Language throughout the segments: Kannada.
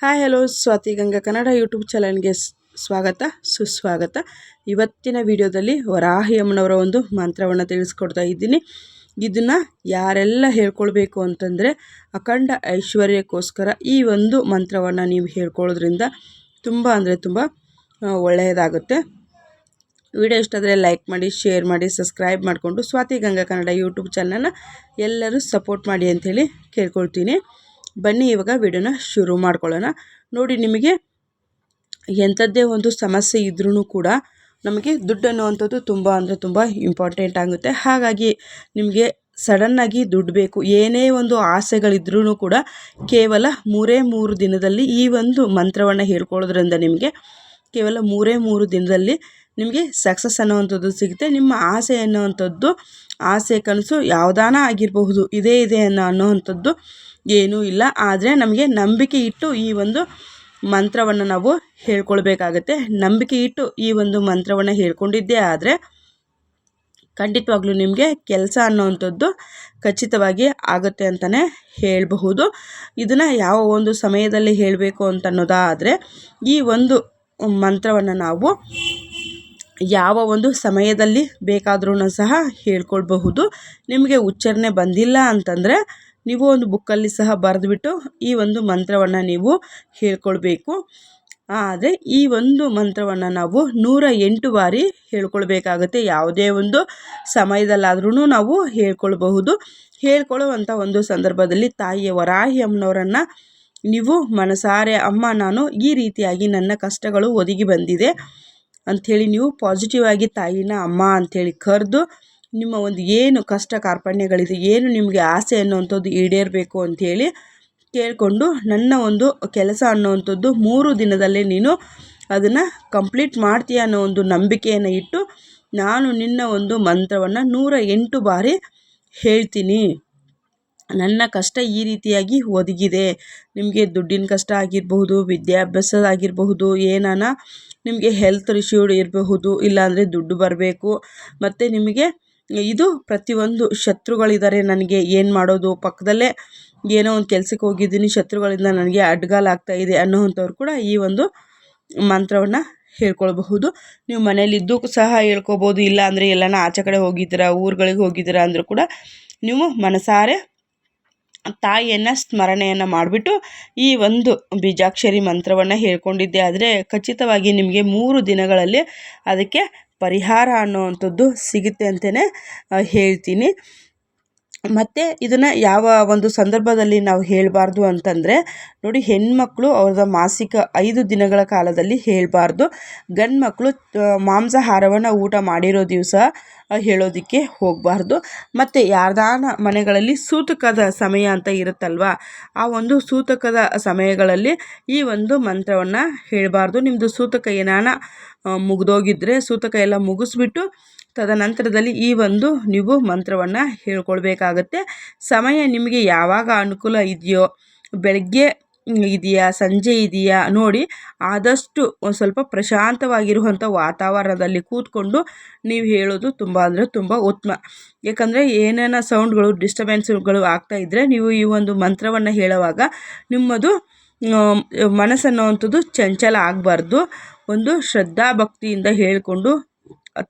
Hi, hello, Swathi Ganga Kannada YouTube ಚಾನಲ್ಗೆ ಸ್ವಾಗತ, ಸುಸ್ವಾಗತ. ಇವತ್ತಿನ ವಿಡಿಯೋದಲ್ಲಿ ವರಾಹಿ ಅಮ್ಮನವರ ಒಂದು ಮಂತ್ರವನ್ನು ತಿಳಿಸ್ಕೊಡ್ತಾ ಇದ್ದೀನಿ. ಇದನ್ನು ಯಾರೆಲ್ಲ ಹೇಳ್ಕೊಳ್ಬೇಕು ಅಂತಂದರೆ ಅಖಂಡ ಐಶ್ವರ್ಯಕ್ಕೋಸ್ಕರ ಈ ಒಂದು ಮಂತ್ರವನ್ನು ನೀವು ಹೇಳ್ಕೊಳ್ಳೋದ್ರಿಂದ ತುಂಬ ಅಂದರೆ ತುಂಬ ಒಳ್ಳೆಯದಾಗುತ್ತೆ. ವಿಡಿಯೋ ಇಷ್ಟಾದರೆ ಲೈಕ್ ಮಾಡಿ, ಶೇರ್ ಮಾಡಿ, ಸಬ್ಸ್ಕ್ರೈಬ್ ಮಾಡಿಕೊಂಡು ಸ್ವಾತಿ ಗಂಗಾ ಕನ್ನಡ ಯೂಟ್ಯೂಬ್ ಚಾನಲ್ನ ಎಲ್ಲರೂ ಸಪೋರ್ಟ್ ಮಾಡಿ ಅಂಥೇಳಿ ಕೇಳ್ಕೊಳ್ತೀನಿ. ಬನ್ನಿ, ಇವಾಗ ವಿಡಿಯೋನ ಶುರು ಮಾಡ್ಕೊಳ್ಳೋಣ. ನೋಡಿ, ನಿಮಗೆ ಎಂಥದ್ದೇ ಒಂದು ಸಮಸ್ಯೆ ಇದ್ರೂ ಕೂಡ ನಮಗೆ ದುಡ್ಡು ಅನ್ನುವಂಥದ್ದು ತುಂಬ ಅಂದರೆ ತುಂಬ ಇಂಪಾರ್ಟೆಂಟ್ ಆಗುತ್ತೆ. ಹಾಗಾಗಿ ನಿಮಗೆ ಸಡನ್ನಾಗಿ ದುಡ್ಡು ಬೇಕು, ಏನೇ ಒಂದು ಆಸೆಗಳಿದ್ರೂ ಕೂಡ ಕೇವಲ ಮೂರೇ ಮೂರು ದಿನದಲ್ಲಿ ಈ ಒಂದು ಮಂತ್ರವನ್ನು ಹೇಳ್ಕೊಳ್ಳೋದ್ರಿಂದ ನಿಮಗೆ ಕೇವಲ ಮೂರೇ ಮೂರು ದಿನದಲ್ಲಿ ನಿಮಗೆ ಸಕ್ಸಸ್ ಅನ್ನುವಂಥದ್ದು ಸಿಗುತ್ತೆ. ನಿಮ್ಮ ಆಸೆ ಅನ್ನುವಂಥದ್ದು, ಆಸೆ ಕನಸು ಯಾವುದಾನ ಆಗಿರಬಹುದು, ಇದೇ ಇದೆ ಅನ್ನೋ ಅನ್ನೋವಂಥದ್ದು ಏನೂ ಇಲ್ಲ. ಆದರೆ ನಮಗೆ ನಂಬಿಕೆ ಇಟ್ಟು ಈ ಒಂದು ಮಂತ್ರವನ್ನು ನಾವು ಹೇಳ್ಕೊಳ್ಬೇಕಾಗತ್ತೆ. ನಂಬಿಕೆ ಇಟ್ಟು ಈ ಒಂದು ಮಂತ್ರವನ್ನು ಹೇಳ್ಕೊಂಡಿದ್ದೇ ಆದರೆ ಖಂಡಿತವಾಗ್ಲೂ ನಿಮಗೆ ಕೆಲಸ ಅನ್ನೋವಂಥದ್ದು ಖಚಿತವಾಗಿ ಆಗುತ್ತೆ ಅಂತಲೇ ಹೇಳಬಹುದು. ಇದನ್ನು ಯಾವ ಒಂದು ಸಮಯದಲ್ಲಿ ಹೇಳಬೇಕು ಅಂತ ಅನ್ನೋದಾದರೆ ಈ ಒಂದು ಮಂತ್ರವನ್ನು ನಾವು ಯಾವ ಒಂದು ಸಮಯದಲ್ಲಿ ಬೇಕಾದ್ರೂ ಸಹ ಹೇಳ್ಕೊಳ್ಬಹುದು. ನಿಮಗೆ ಉಚ್ಚಾರಣೆ ಬಂದಿಲ್ಲ ಅಂತಂದರೆ ನೀವು ಒಂದು ಬುಕ್ಕಲ್ಲಿ ಸಹ ಬರೆದುಬಿಟ್ಟು ಈ ಒಂದು ಮಂತ್ರವನ್ನು ನೀವು ಹೇಳ್ಕೊಳ್ಬೇಕು. ಆದರೆ ಈ ಒಂದು ಮಂತ್ರವನ್ನು ನಾವು ನೂರ ಎಂಟು ಬಾರಿ ಹೇಳ್ಕೊಳ್ಬೇಕಾಗತ್ತೆ. ಯಾವುದೇ ಒಂದು ಸಮಯದಲ್ಲಾದ್ರೂ ನಾವು ಹೇಳ್ಕೊಳ್ಬಹುದು. ಹೇಳ್ಕೊಳ್ಳುವಂಥ ಒಂದು ಸಂದರ್ಭದಲ್ಲಿ ತಾಯಿಯ ವರಾಹಿ ಅಮ್ಮನವರನ್ನು ನೀವು ಮನಸಾರೆ, ಅಮ್ಮ, ನಾನು ಈ ರೀತಿಯಾಗಿ ನನ್ನ ಕಷ್ಟಗಳು ಒದಗಿ ಬಂದಿದೆ. ಅಂಥೇಳಿ ನೀವು ಪಾಸಿಟಿವ್ ಆಗಿ ತಾಯಿನ ಅಮ್ಮ ಅಂಥೇಳಿ ಕರೆದು ನಿಮ್ಮ ಒಂದು ಏನು ಕಷ್ಟ ಕಾರ್ಪಣ್ಯಗಳಿದೆ, ಏನು ನಿಮಗೆ ಆಸೆ ಅನ್ನೋವಂಥದ್ದು ಈಡೇರಬೇಕು ಅಂಥೇಳಿ ಕೇಳಿಕೊಂಡು ನನ್ನ ಒಂದು ಕೆಲಸ ಅನ್ನೋವಂಥದ್ದು ಮೂರು ದಿನದಲ್ಲೇ ನೀನು ಅದನ್ನು ಕಂಪ್ಲೀಟ್ ಮಾಡ್ತೀಯ ಅನ್ನೋ ಒಂದು ನಂಬಿಕೆಯನ್ನು ಇಟ್ಟು ನಾನು ನಿನ್ನ ಒಂದು ಮಂತ್ರವನ್ನು ನೂರ ಎಂಟು ಬಾರಿ ಹೇಳ್ತೀನಿ. ನನ್ನ ಕಷ್ಟ ಈ ರೀತಿಯಾಗಿ ಒದಗಿದೆ. ನಿಮಗೆ ದುಡ್ಡಿನ ಕಷ್ಟ ಆಗಿರಬಹುದು ವಿದ್ಯಾಭ್ಯಾಸದಾಗಿರಬಹುದು ಏನಾನ ನಿಮಗೆ ಹೆಲ್ತ್ ಇಶ್ಯೂ ಇರಬಹುದು, ಇಲ್ಲಾಂದರೆ ದುಡ್ಡು ಬರಬೇಕು. ಮತ್ತು ನಿಮಗೆ ಇದು ಪ್ರತಿಯೊಂದು ಶತ್ರುಗಳಿದ್ದಾರೆ ನನಗೆ ಏನು ಮಾಡೋದು? ಪಕ್ಕದಲ್ಲೇ ಏನೋ ಒಂದು ಕೆಲಸಕ್ಕೆ ಹೋಗಿದ್ದೀನಿ, ಶತ್ರುಗಳಿಂದ ನನಗೆ ಅಡ್ಗಾಲಾಗ್ತಾ ಇದೆ ಅನ್ನೋವಂಥವ್ರು ಕೂಡ ಈ ಒಂದು ಮಂತ್ರವನ್ನು ಹೇಳ್ಕೊಳ್ಬಹುದು. ನೀವು ಮನೇಲಿದ್ದು ಸಹ ಹೇಳ್ಕೊಬೋದು, ಇಲ್ಲ ಅಂದರೆ ಎಲ್ಲನ ಆಚೆ ಕಡೆ ಹೋಗಿದ್ದೀರಾ, ಊರುಗಳಿಗೆ ಹೋಗಿದ್ದೀರಾ ಅಂದರೂ ಕೂಡ ನೀವು ಮನಸಾರೆ ತಾಯಿಯನ್ನು ಸ್ಮರಣೆಯನ್ನು ಮಾಡಿಬಿಟ್ಟು ಈ ಒಂದು ಬೀಜಾಕ್ಷರಿ ಮಂತ್ರವನ್ನು ಹೇಳ್ಕೊಂಡಿದ್ದೆ. ಆದರೆ ಖಚಿತವಾಗಿ ನಿಮಗೆ ಮೂರು ದಿನಗಳಲ್ಲಿ ಅದಕ್ಕೆ ಪರಿಹಾರ ಅನ್ನುವಂಥದ್ದು ಸಿಗುತ್ತೆ ಅಂತಲೇ ಹೇಳ್ತೀನಿ. ಮತ್ತು ಇದನ್ನು ಯಾವ ಒಂದು ಸಂದರ್ಭದಲ್ಲಿ ನಾವು ಹೇಳಬಾರ್ದು ಅಂತಂದರೆ, ನೋಡಿ ಹೆಣ್ಮಕ್ಳು ಅವ್ರದ ಮಾಸಿಕ ಐದು ದಿನಗಳ ಕಾಲದಲ್ಲಿ ಹೇಳಬಾರ್ದು. ಗಂಡು ಮಕ್ಕಳು ಮಾಂಸಾಹಾರವನ್ನು ಊಟ ಮಾಡಿರೋ ದಿವಸ ಹೇಳೋದಕ್ಕೆ ಹೋಗಬಾರ್ದು. ಮತ್ತು ಯಾರ್ದಾನ ಮನೆಗಳಲ್ಲಿ ಸೂತಕದ ಸಮಯ ಅಂತ ಇರುತ್ತಲ್ವ, ಆ ಒಂದು ಸೂತಕದ ಸಮಯಗಳಲ್ಲಿ ಈ ಒಂದು ಮಂತ್ರವನ್ನು ಹೇಳಬಾರ್ದು. ನಿಮ್ಮದು ಸೂತಕ ಏನಾನ ಮುಗಿದೋಗಿದ್ರೆ, ಸೂತಕ ಎಲ್ಲ ಮುಗಿಸ್ಬಿಟ್ಟು ತದನಂತರದಲ್ಲಿ ಈ ಒಂದು ನೀವು ಮಂತ್ರವನ್ನು ಹೇಳ್ಕೊಳ್ಬೇಕಾಗತ್ತೆ. ಸಮಯ ನಿಮಗೆ ಯಾವಾಗ ಅನುಕೂಲ ಇದೆಯೋ, ಬೆಳಗ್ಗೆ ಇದೆಯಾ, ಸಂಜೆ ಇದೆಯಾ ನೋಡಿ ಆದಷ್ಟು ಒಂದು ಸ್ವಲ್ಪ ಪ್ರಶಾಂತವಾಗಿರುವಂಥ ವಾತಾವರಣದಲ್ಲಿ ಕೂತ್ಕೊಂಡು ನೀವು ಹೇಳೋದು ತುಂಬ ಅಂದರೆ ತುಂಬ ಉತ್ತಮ. ಯಾಕಂದರೆ ಏನೇನೋ ಸೌಂಡ್ಗಳು ಡಿಸ್ಟರ್ಬೆನ್ಸ್ಗಳು ಆಗ್ತಾ ಇದ್ದರೆ ನೀವು ಈ ಒಂದು ಮಂತ್ರವನ್ನು ಹೇಳುವಾಗ ನಿಮ್ಮದು ಮನಸ್ಸನ್ನುವಂಥದ್ದು ಚಂಚಲ ಆಗಬಾರ್ದು. ಒಂದು ಶ್ರದ್ಧಾ ಭಕ್ತಿಯಿಂದ ಹೇಳಿಕೊಂಡು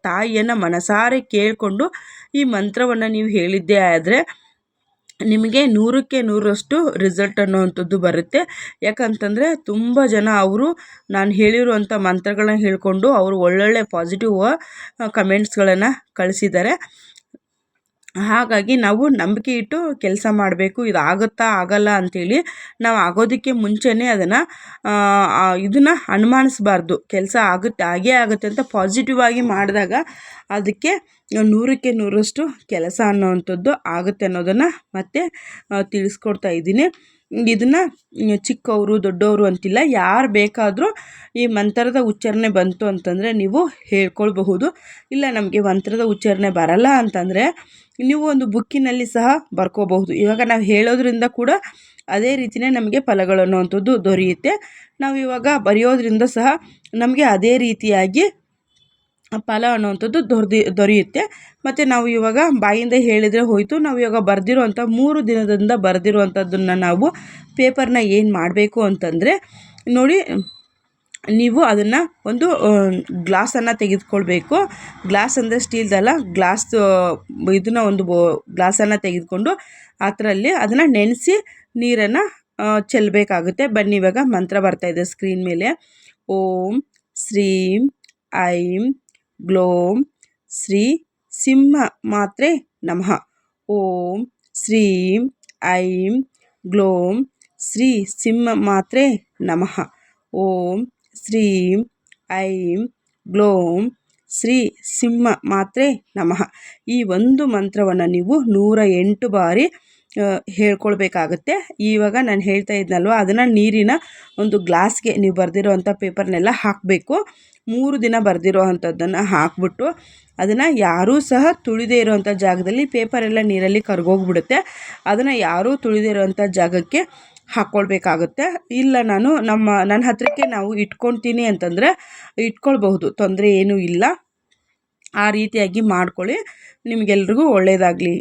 ತಾಯಿಯನ್ನು ಮನಸಾರೆ ಕೇಳಿಕೊಂಡು ಈ ಮಂತ್ರವನ್ನು ನೀವು ಹೇಳಿದ್ದೇ ಆದರೆ ನಿಮಗೆ ನೂರಕ್ಕೆ ನೂರರಷ್ಟು ರಿಸಲ್ಟ್ ಅನ್ನುವಂಥದ್ದು ಬರುತ್ತೆ. ಯಾಕಂತಂದರೆ ತುಂಬ ಜನ ಅವರು ನಾನು ಹೇಳಿರುವಂಥ ಮಂತ್ರಗಳನ್ನ ಹೇಳಿಕೊಂಡು ಅವರು ಒಳ್ಳೊಳ್ಳೆ ಪಾಸಿಟಿವ್ ಕಮೆಂಟ್ಸ್ಗಳನ್ನು ಕಳಿಸಿದ್ದಾರೆ. ಹಾಗಾಗಿ ನಾವು ನಂಬಿಕೆ ಇಟ್ಟು ಕೆಲಸ ಮಾಡಬೇಕು ಇದು ಆಗುತ್ತಾ ಆಗಲ್ಲ ಅಂಥೇಳಿ ನಾವು ಆಗೋದಕ್ಕೆ ಮುಂಚೆನೇ ಅದನ್ನು ಇದನ್ನು ಅನುಮಾನಿಸ್ಬಾರ್ದು. ಕೆಲಸ ಆಗುತ್ತೆ, ಆಗೇ ಆಗುತ್ತೆ ಅಂತ ಪಾಸಿಟಿವ್ ಆಗಿ ಮಾಡಿದಾಗ ಅದಕ್ಕೆ ನೂರಕ್ಕೆ ನೂರಷ್ಟು ಕೆಲಸ ಅನ್ನೋವಂಥದ್ದು ಆಗುತ್ತೆ ಅನ್ನೋದನ್ನು ಮತ್ತೆ ತಿಳಿಸ್ಕೊಡ್ತಾ ಇದ್ದೀನಿ. ಇದನ್ನು ಚಿಕ್ಕವರು, ದೊಡ್ಡವರು ಅಂತಿಲ್ಲ. ಯಾರು ಬೇಕಾದರೂ ಈ ಮಂತ್ರದ ಉಚ್ಚಾರಣೆ ಬಂತು ಅಂತಂದರೆ ನೀವು ಹೇಳ್ಕೊಳ್ಬಹುದು. ಇಲ್ಲ ನಮಗೆ ಮಂತ್ರದ ಉಚ್ಚಾರಣೆ ಬರಲ್ಲ ಅಂತಂದರೆ ನೀವು ಒಂದು ಬುಕ್ಕಿನಲ್ಲಿ ಸಹ ಬರ್ಕೋಬಹುದು. ಇವಾಗ ನಾವು ಹೇಳೋದ್ರಿಂದ ಕೂಡ ಅದೇ ರೀತಿಯೇ ನಮಗೆ ಫಲಗಳು ಅನ್ನುವಂಥದ್ದು ದೊರೆಯುತ್ತೆ. ನಾವು ಇವಾಗ ಬರೆಯೋದ್ರಿಂದ ಸಹ ನಮಗೆ ಅದೇ ರೀತಿಯಾಗಿ ಫಲ ಅನ್ನುವಂಥದ್ದು ದೊರೆದಿ, ದೊರೆಯುತ್ತೆ. ಮತ್ತು ನಾವು ಇವಾಗ ಬಾಯಿಂದ ಹೇಳಿದರೆ ಹೋಯಿತು. ನಾವು ಇವಾಗ ಬರೆದಿರುವಂಥ ಮೂರು ದಿನದಿಂದ ಬರೆದಿರುವಂಥದ್ದನ್ನು ನಾವು ಪೇಪರ್ನ ಏನು ಮಾಡಬೇಕು ಅಂತಂದರೆ, ನೋಡಿ, ನೀವು ಅದನ್ನು ಒಂದು ಗ್ಲಾಸನ್ನು ತೆಗೆದುಕೊಳ್ಬೇಕು. ಗ್ಲಾಸ್ ಅಂದರೆ ಸ್ಟೀಲ್ದಲ್ಲ ಗ್ಲಾಸ್, ಇದನ್ನ ಒಂದು ಬೋ, ಗ್ಲಾಸನ್ನು ತೆಗೆದುಕೊಂಡು ಅದರಲ್ಲಿ ಅದನ್ನು ನೆನೆಸಿ ನೀರನ್ನು ಚೆಲ್ಲಬೇಕಾಗುತ್ತೆ ಬನ್ನಿ, ಇವಾಗ ಮಂತ್ರ ಬರ್ತಾ ಇದೆ ಸ್ಕ್ರೀನ್ ಮೇಲೆ. ಓಂ ಶ್ರೀಂ, ಐಂ ಗ್ಲೋಂ ಶ್ರೀ ಸಿಂಹ ಮಾತ್ರೆ ನಮಃ ಓಂ ಶ್ರೀಂ ಐಂ ಗ್ಲೋಂ ಶ್ರೀ ಸಿಂಹ ಮಾತ್ರೆ ನಮಃ ಓಂ ಶ್ರೀಂ ಐಂ ಗ್ಲೋಂ ಶ್ರೀ ಸಿಂಹ ಮಾತ್ರೆ ನಮಃ ಈ ಒಂದು ಮಂತ್ರವನ್ನು ನೀವು ನೂರ ಎಂಟು ಬಾರಿ ಹೇಳ್ಕೊಳ್ಬೇಕಾಗತ್ತೆ. ಇವಾಗ ನಾನು ಹೇಳ್ತಾ ಇದ್ನಲ್ವ, ಅದನ್ನು ನೀರಿನ ಒಂದು ಗ್ಲಾಸ್ಗೆ ನೀವು ಬರೆದಿರೋವಂಥ ಪೇಪರ್ನೆಲ್ಲ ಹಾಕಬೇಕು. ಮೂರು ದಿನ ಬರೆದಿರೋ ಅಂಥದ್ದನ್ನು ಹಾಕ್ಬಿಟ್ಟು ಅದನ್ನು ಯಾರೂ ಸಹ ತುಳಿದೇ ಇರೋವಂಥ ಜಾಗದಲ್ಲಿ ಪೇಪರೆಲ್ಲ ನೀರಲ್ಲಿ ಕರ್ಗೋಗ್ಬಿಡುತ್ತೆ. ಅದನ್ನು ಯಾರೂ ತುಳಿದೇ ಇರೋವಂಥ ಜಾಗಕ್ಕೆ ಹಾಕ್ಕೊಳ್ಬೇಕಾಗುತ್ತೆ. ಇಲ್ಲ, ನಾನು ನಮ್ಮ ನನ್ನ ಹತ್ರಕ್ಕೆ ನಾವು ಇಟ್ಕೊತೀನಿ ಅಂತಂದರೆ ಇಟ್ಕೊಳ್ಬಹುದು, ತೊಂದರೆ ಏನೂ ಇಲ್ಲ. ಆ ರೀತಿಯಾಗಿ ಮಾಡ್ಕೊಳ್ಳಿ, ನಿಮಗೆಲ್ರಿಗೂ ಒಳ್ಳೆಯದಾಗಲಿ